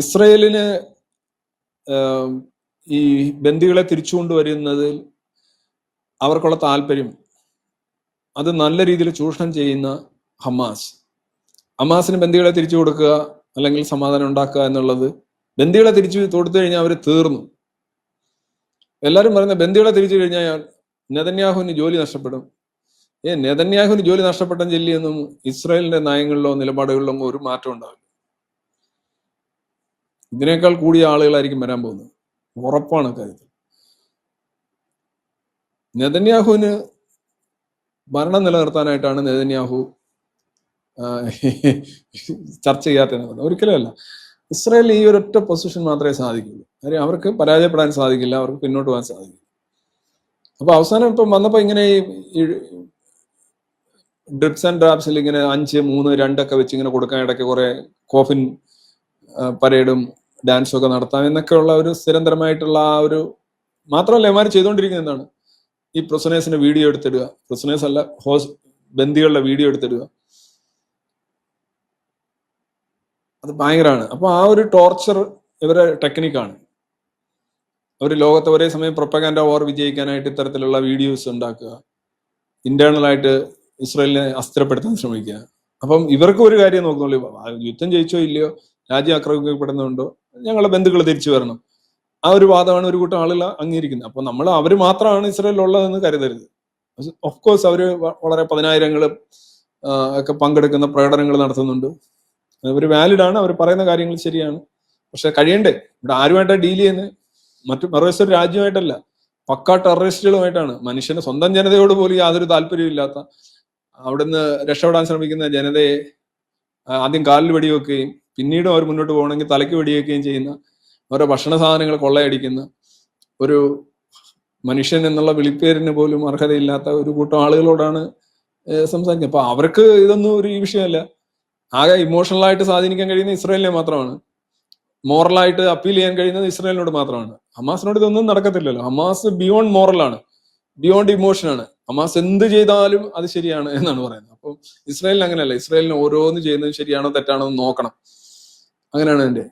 ഇസ്രയേലിന് ഈ ബന്ദികളെ തിരിച്ചു കൊണ്ടുവരുന്നതിൽ അവർക്കുള്ള താല്പര്യം അത് നല്ല രീതിയിൽ ചൂഷണം ചെയ്യുന്ന ഹമാസ്. ഹമാസിന് ബന്ദികളെ തിരിച്ചു കൊടുക്കുക അല്ലെങ്കിൽ സമാധാനം ഉണ്ടാക്കുക എന്നുള്ളത് ബന്ദികളെ തിരിച്ചു കൊടുത്തു കഴിഞ്ഞാൽ അവർ തീർന്നു. എല്ലാവരും പറയുന്ന ബന്ദികളെ തിരിച്ചു കഴിഞ്ഞാൽ നെതന്യാഹുവിന് ജോലി നഷ്ടപ്പെടും. ഏ നെതന്യാഹുവിന് ജോലി നഷ്ടപ്പെട്ട ജില്ലയൊന്നും ഇസ്രായേലിന്റെ നയങ്ങളിലോ നിലപാടുകളിലോ ഒരു മാറ്റം ഉണ്ടാവില്ല. ഇതിനേക്കാൾ കൂടിയ ആളുകളായിരിക്കും വരാൻ പോകുന്നത്. ഉറപ്പാണ് കാര്യത്തിൽ നെതന്യാഹുവിന് ഭരണം നിലനിർത്താനായിട്ടാണ് നെതന്യാഹു ചർച്ച ചെയ്യാത്തത് ഒരിക്കലും അല്ല. ഇസ്രായേൽ ഈ ഒരൊറ്റ പൊസിഷൻ മാത്രമേ സാധിക്കുള്ളൂ കാര്യം അവർക്ക് പരാജയപ്പെടാൻ സാധിക്കില്ല അവർക്ക് പിന്നോട്ട് പോകാൻ സാധിക്കില്ല. അപ്പൊ അവസാനം ഇപ്പം വന്നപ്പോൾ ഇങ്ങനെ ഈ ഡ്രിപ്സ് ആൻഡ് ഡ്രാപ്സിൽ ഇങ്ങനെ അഞ്ച് മൂന്ന് രണ്ടൊക്കെ വെച്ച് ഇങ്ങനെ കൊടുക്കാൻ ഇടയ്ക്ക് കുറെ കോഫിൻ പരേഡും ഡാൻസും ഒക്കെ നടത്താം എന്നൊക്കെയുള്ള ഒരു നിരന്തരമായിട്ടുള്ള ആ ഒരു മാത്രമല്ല എമാർ ചെയ്തുകൊണ്ടിരിക്കുന്ന എന്താണ്? ഈ പ്രൊസനേഴ്സിന്റെ വീഡിയോ എടുത്തിടുക. പ്രൊസനേഴ്സ് അല്ല ഹോസ് ബന്ദികളുടെ വീഡിയോ എടുത്തിടുക. അത് ഭയങ്കരമാണ്. അപ്പൊ ആ ഒരു ടോർച്ചർ ഇവരെ ടെക്നിക്കാണ് അവർ ലോകത്ത് ഒരേ സമയം പ്രൊപ്പഗാൻഡ ഓർ വിജയിക്കാനായിട്ട് ഇത്തരത്തിലുള്ള വീഡിയോസ് ഉണ്ടാക്കുക. ഇന്റേണൽ ആയിട്ട് ഇസ്രായേലിനെ അസ്ഥിരപ്പെടുത്താൻ ശ്രമിക്കുക. അപ്പം ഇവർക്ക് ഒരു കാര്യം നോക്കുന്നുള്ളൂ. യുദ്ധം ജയിച്ചോ ഇല്ലയോ? രാജ്യം ആക്രമിക്കപ്പെടുന്നുണ്ടോ? ഞങ്ങളുടെ ബന്ധുക്കൾ തിരിച്ചു വരണം. ആ ഒരു വാദമാണ് ഒരു കൂട്ടം ആളുകൾ അംഗീകരിക്കുന്നത്. അപ്പൊ നമ്മൾ അവർ മാത്രമാണ് ഇസ്രായേലിൽ ഉള്ളതെന്ന് കരുതരുത് ഓഫ് കോഴ്സ് അവർ വളരെ പതിനായിരങ്ങൾ ഒക്കെ പങ്കെടുക്കുന്ന പ്രകടനങ്ങൾ നടത്തുന്നുണ്ട്. അവർ വാലിഡ് ആണ്. അവർ പറയുന്ന കാര്യങ്ങൾ ശരിയാണ്. പക്ഷെ കഴിയണ്ടേ? ഇവിടെ ആരുമായിട്ടാണ് ഡീൽ ചെയ്യുന്നത് മറ്റു മറുവശം രാജ്യമായിട്ടല്ല. പക്ക ടെററിസ്റ്റുകളുമായിട്ടാണ്. മനുഷ്യന് സ്വന്തം ജനതയോട് പോലും യാതൊരു താല്പര്യമില്ലാത്ത അവിടുന്ന് രക്ഷപ്പെടാൻ ശ്രമിക്കുന്ന ജനതയെ ആദ്യം കാലിൽ വെടിവെക്കുകയും പിന്നീടും അവർ മുന്നോട്ട് പോകണമെങ്കിൽ തലയ്ക്ക് വെടിവെക്കുകയും ചെയ്യുന്ന അവരുടെ ഭക്ഷണ സാധനങ്ങൾ കൊള്ളയടിക്കുന്ന ഒരു മനുഷ്യൻ എന്നുള്ള വിളിപ്പേരിന് പോലും അർഹതയില്ലാത്ത ഒരു കൂട്ടം ആളുകളോടാണ് സംസാരിക്കുന്നത്. അപ്പൊ അവർക്ക് ഇതൊന്നും ഒരു വിഷയമല്ല. ആകെ ഇമോഷണൽ ആയിട്ട് സ്വാധീനിക്കാൻ കഴിയുന്ന ഇസ്രായേലിനെ മാത്രമാണ്. മോറലായിട്ട് അപ്പീൽ ചെയ്യാൻ കഴിയുന്നത് ഇസ്രായേലിനോട് മാത്രമാണ്. ഹമാസിനോട് ഇതൊന്നും നടക്കത്തില്ലല്ലോ. ഹമാസ് ബിയോണ്ട് മോറലാണ് ബിയോണ്ട് ഇമോഷൻ ആണ്. ഹമാസ് എന്ത് ചെയ്താലും അത് ശരിയാണ് എന്നാണ് പറയുന്നത്. അപ്പം ഇസ്രായേലിന് അങ്ങനെയല്ല. ഇസ്രായേലിന് ഓരോന്ന് ചെയ്യുന്നത് ശരിയാണോ തെറ്റാണോ എന്ന് നോക്കണം. അങ്ങനെയാണ് എന്റെ